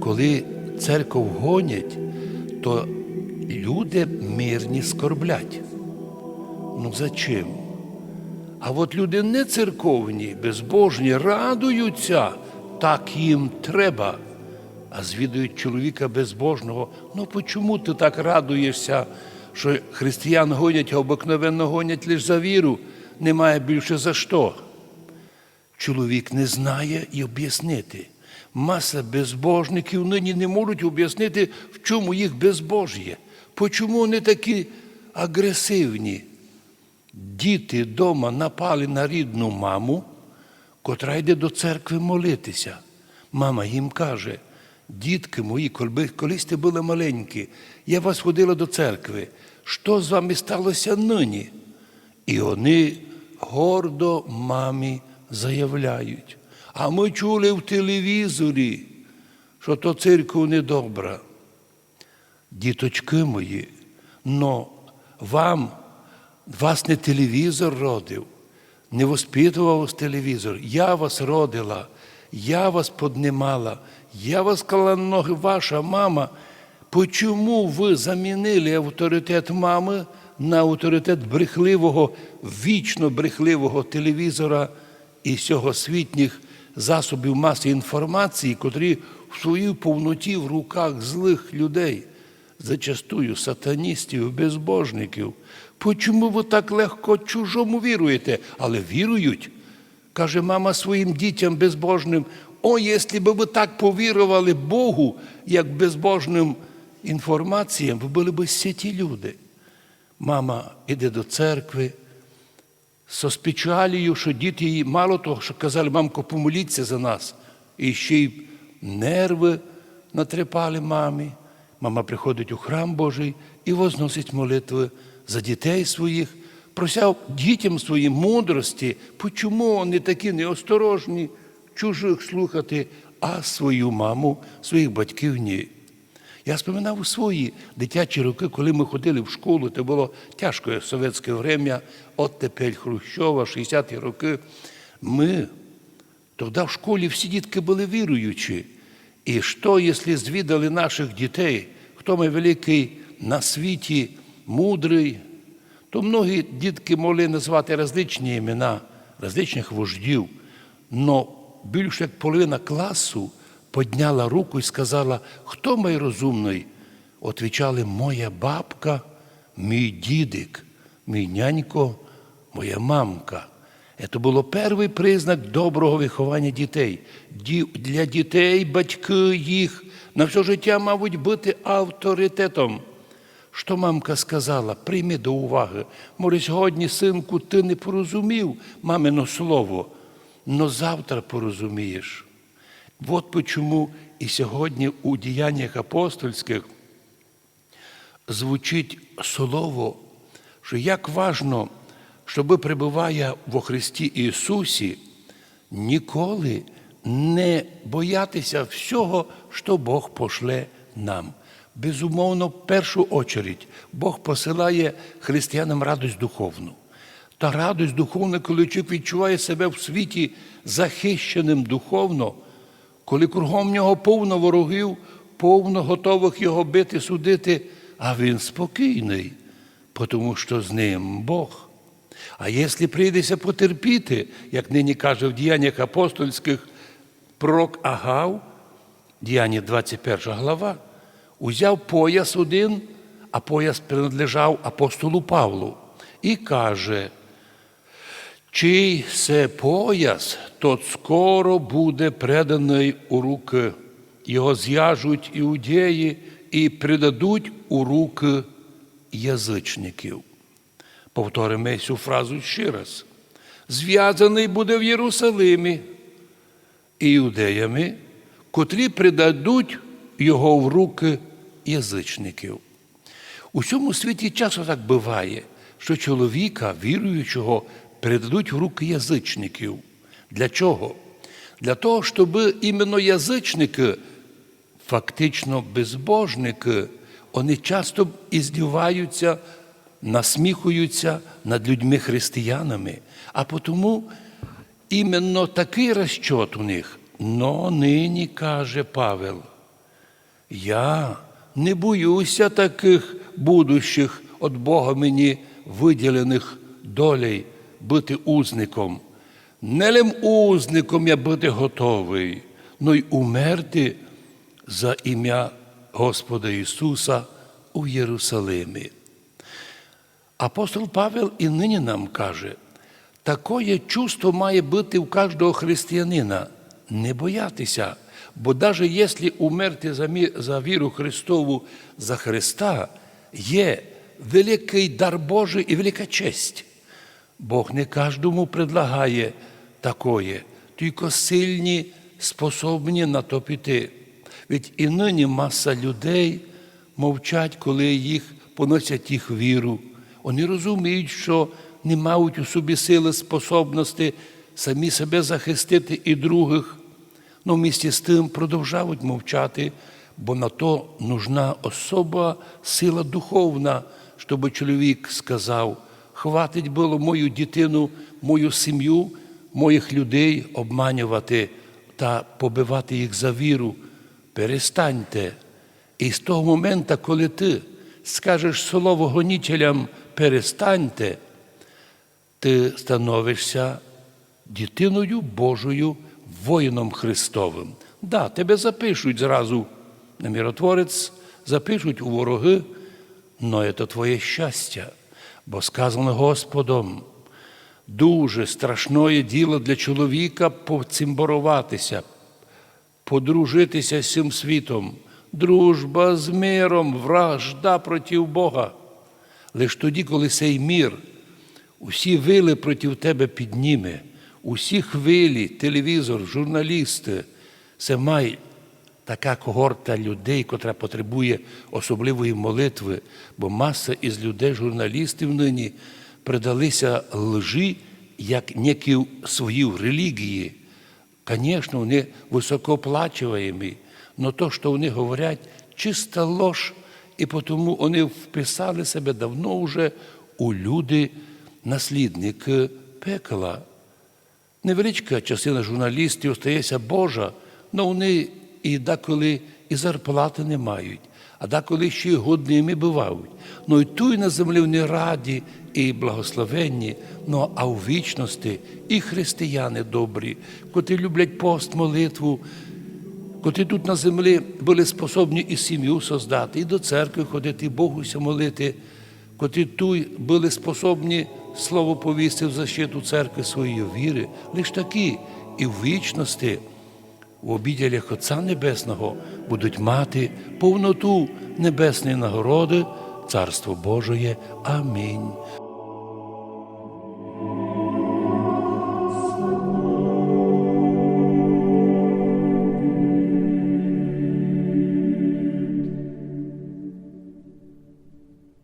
Коли церков гонять, то люди мирні скорблять. Ну зачем? А от люди не церковні, безбожні, радуються, так їм треба. А звідують чоловіка безбожного. Ну чому ти так радуєшся, що християн гонять, а обикновенно гонять лише за віру, немає більше за що? Чоловік не знає і об'яснити. Маса безбожників нині не можуть об'яснити, в чому їх безбожє. Почому вони такі агресивні? Діти вдома напали на рідну маму, котра йде до церкви молитися. Мама їм каже, дітки мої, колись ти були маленькі, я вас водила до церкви. Що з вами сталося нині? І вони гордо мамі заявляють. А ми чули в телевізорі, що то церква недобра. Діточки мої, но вам, вас не телевізор родив, не воспитував вас телевізор. Я вас родила, я вас поднимала, я вас клала ноги, ваша мама. Почому ви замінили авторитет мами на авторитет брехливого, вічно брехливого телевізора і сьогосвітніх засобів маси інформації, котрі в своїй повноті в руках злих людей, зачастую сатаністів, безбожників. Почому ви так легко чужому віруєте? Але вірують. Каже мама своїм дітям безбожним: о, якщо б ви так повірували Богу, як безбожним інформаціям, ви були б святі люди. Мама іде до церкви з печалію, що діти її мало того, що казали, мамко, помоліться за нас. І ще й нерви натрепали мамі. Мама приходить у храм Божий і возносить молитви за дітей своїх, прося дітям своїм мудрості, чому вони такі неосторожні, чужих слухати, а свою маму, своїх батьків ні. Я споминав свої дитячі роки, коли ми ходили в школу, це було тяжке совєтське время, оттепель Хрущова, 60-ті роки. Ми тоді в школі всі дітки були віруючі. І що, якщо звідали наших дітей, хто ми великий на світі, мудрий, то многі дітки могли назвати различні імена, различних вождів. Но більше як половина класу підняла руку і сказала, хто мій розумний? Отвічали, моя бабка, мій дідик, мій нянько, моя мамка. Це було перший признак доброго виховання дітей. Для дітей батьки їх на все життя, мабуть, бути авторитетом. Що мамка сказала, прийми до уваги. Може, сьогодні, синку, ти не порозумів мамино слово, но завтра порозумієш. От почому і сьогодні у діяннях апостольських звучить слово, що як важно, щоб перебуває во Христі Ісусі, ніколи не боятися всього, що Бог пошле нам. Безумовно, в першу очередь, Бог посилає християнам радость духовну. Та радость духовна, коли чоловік відчуває себе в світі захищеним духовно, коли кругом нього повно ворогів, повно готових його бити, судити, а він спокійний, тому що з ним Бог. А якщо прийдеться потерпіти, як нині каже в діяннях апостольських пророк Агав, діяння 21 глава, узяв пояс один, а пояс принадлежав апостолу Павлу, і каже, чий се пояс, тот скоро буде преданий у руки. Його зв'яжуть іудеї і придадуть у руки язичників. Повторимо цю фразу ще раз. Зв'язаний буде в Єрусалимі іудеями, котрі придадуть його в руки язичників. У цьому світі часто так буває, що чоловіка, віруючого, передадуть в руки язичників. Для чого? Для того, щоб іменно язичники, фактично безбожники, вони часто іздіваються, насміхуються над людьми-християнами. А тому іменно такий розчот у них. Но нині каже Павел, Я не боюся таких будущих від Бога мені виділених долей бути узником. Не лим узником я бути готовий, но й умерти за ім'я Господа Ісуса у Єрусалимі. Апостол Павел і нині нам каже, такое чувство має бути у кожного християнина не боятися, бо навіть якщо умерти за, мі- за віру Христову за Христа, є великий дар Божий і велика честь. Бог не кожному предлагає такое, тільки сильні способні на то піти. Ведь і нині маса людей мовчать, коли їх поносять їх віру. Вони розуміють, що не мають у собі сили, способності самі себе захистити і других. Ну, вмісті з тим продовжують мовчати, бо на то нужна особа сила духовна, щоб чоловік сказав, хватить було мою дитину, мою сім'ю, моїх людей обманювати та побивати їх за віру. Перестаньте. І з того моменту, коли ти скажеш слово гонітелям перестаньте, ти становишся дитиною Божою, воїном Христовим. Да, тебе запишуть зразу на миротворець, запишуть у вороги, но це твоє щастя, бо сказано Господом, дуже страшне діло для чоловіка поцимборуватися, подружитися з цим світом. Дружба з миром, вражда проти Бога. Лиш тоді, коли цей мір, усі вили проти тебе підніме, усі хвилі, телевізор, журналісти, це має така когорта людей, котра потребує особливої молитви, бо маса із людей, журналістів нині придалися лжи як некі свої релігії. Звісно, вони високооплачуваємі, але то, що вони говорять, чиста лож, і тому вони вписали себе давно вже у люди, наслідники пекла. Невеличка частина журналістів стається Божа, але вони і деколи і зарплати не мають, а деколи ще й годними бувають. Ну і ту і на землі вони раді і благословенні, ну а у вічності і християни добрі, котрі люблять пост, молитву, котрі тут на землі були способні і сім'ю создати, і до церкви ходити, і Богуся молити, котрі тут були способні слово повісти в защиту церкви своєї віри, лише такі і в вічності в обіділях Отця Небесного будуть мати повноту небесної нагороди, Царство Божоє. Амінь.